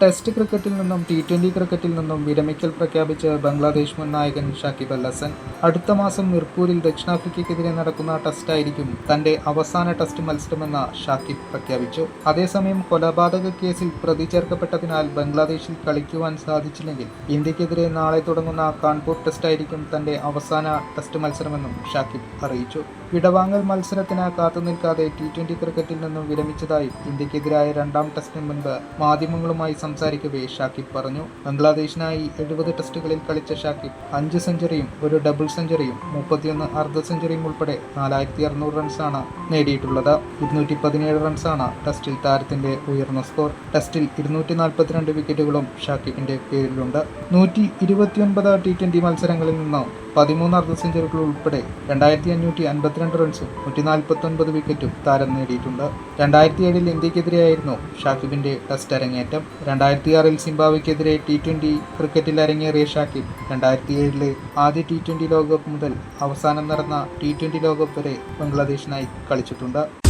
Test ക്രിക്കറ്റിൽ നിന്നും T twenty ക്രിക്കറ്റിൽ നിന്നും വിരമിക്കൽ പ്രഖ്യാപിച്ച ബംഗ്ലാദേശ് മുൻ നായകൻ ഷാക്കിബ് അൽ ഹസൻ അടുത്ത മാസം മിർപൂരിൽ ദക്ഷിണാഫ്രിക്കയ്ക്കെതിരെ നടക്കുന്ന ടെസ്റ്റായിരിക്കും തന്റെ അവസാന ടെസ്റ്റ് മത്സരമെന്ന് ഷാക്കിബ് പ്രഖ്യാപിച്ചു. അതേസമയം കൊലപാതക കേസിൽ പ്രതി ചേർക്കപ്പെട്ടതിനാൽ ബംഗ്ലാദേശിൽ കളിക്കുവാൻ സാധിച്ചില്ലെങ്കിൽ ഇന്ത്യക്കെതിരെ നാളെ തുടങ്ങുന്ന കാൺപൂർ ടെസ്റ്റായിരിക്കും തന്റെ അവസാന ടെസ്റ്റ് മത്സരമെന്നും ഷാക്കിബ് അറിയിച്ചു. വിടവാങ്ങൽ മത്സരത്തിന് കാത്തുനിൽക്കാതെ ടി ട്വന്റി ക്രിക്കറ്റിൽ നിന്നും വിരമിച്ചതായി ഇന്ത്യക്കെതിരായ രണ്ടാം ടെസ്റ്റിന് മുൻപ് മാധ്യമങ്ങളുമായി സംസാരിക്കവേ ഷാക്കിബ് പറഞ്ഞു. ബംഗ്ലാദേശിനായി എഴുപത് ടെസ്റ്റുകളിൽ കളിച്ച ഷാക്കിബ് അഞ്ച് സെഞ്ചുറിയും ഒരു ഡബിൾ സെഞ്ചുറിയും മുപ്പത്തിയൊന്ന് അർദ്ധ സെഞ്ചുറിയും ഉൾപ്പെടെ നാലായിരത്തി അറുന്നൂറ് റൺസാണ് നേടിയിട്ടുള്ളത്. ഇരുന്നൂറ്റി പതിനേഴ് റൺസാണ് ടെസ്റ്റിൽ താരത്തിന്റെ ഉയർന്ന സ്കോർ. ടെസ്റ്റിൽ ഇരുന്നൂറ്റി നാൽപ്പത്തിരണ്ട് വിക്കറ്റുകളും ഷാക്കിബിന്റെ പേരിലുണ്ട്. നൂറ്റി ഇരുപത്തിയൊൻപത് ടി ട്വന്റി മത്സരങ്ങളിൽ നിന്ന് പതിമൂന്ന് അർദ്ധ സെഞ്ചുറികൾ ഉൾപ്പെടെ രണ്ടായിരത്തി അഞ്ഞൂറ്റി അൻപത്തിരണ്ട് റൺസും നൂറ്റി നാൽപ്പത്തി ഒൻപത് വിക്കറ്റും താരം നേടിയിട്ടുണ്ട്. രണ്ടായിരത്തി ഏഴിൽ ഇന്ത്യക്കെതിരെയായിരുന്നു ഷാക്കിബിന്റെ ടെസ്റ്റ് അരങ്ങേറ്റം. രണ്ടായിരത്തി ആറിൽ സിംബാബ്വെക്കെതിരെ ടി ട്വന്റി ക്രിക്കറ്റിൽ അരങ്ങേറിയ ഷാക്കിബ് രണ്ടായിരത്തി ഏഴിലെ ആദ്യ ടി ട്വന്റി ലോകകപ്പ് മുതൽ അവസാനം നടന്ന ടി ട്വന്റി ലോകകപ്പ് വരെ ബംഗ്ലാദേശിനായി കളിച്ചിട്ടുണ്ട്.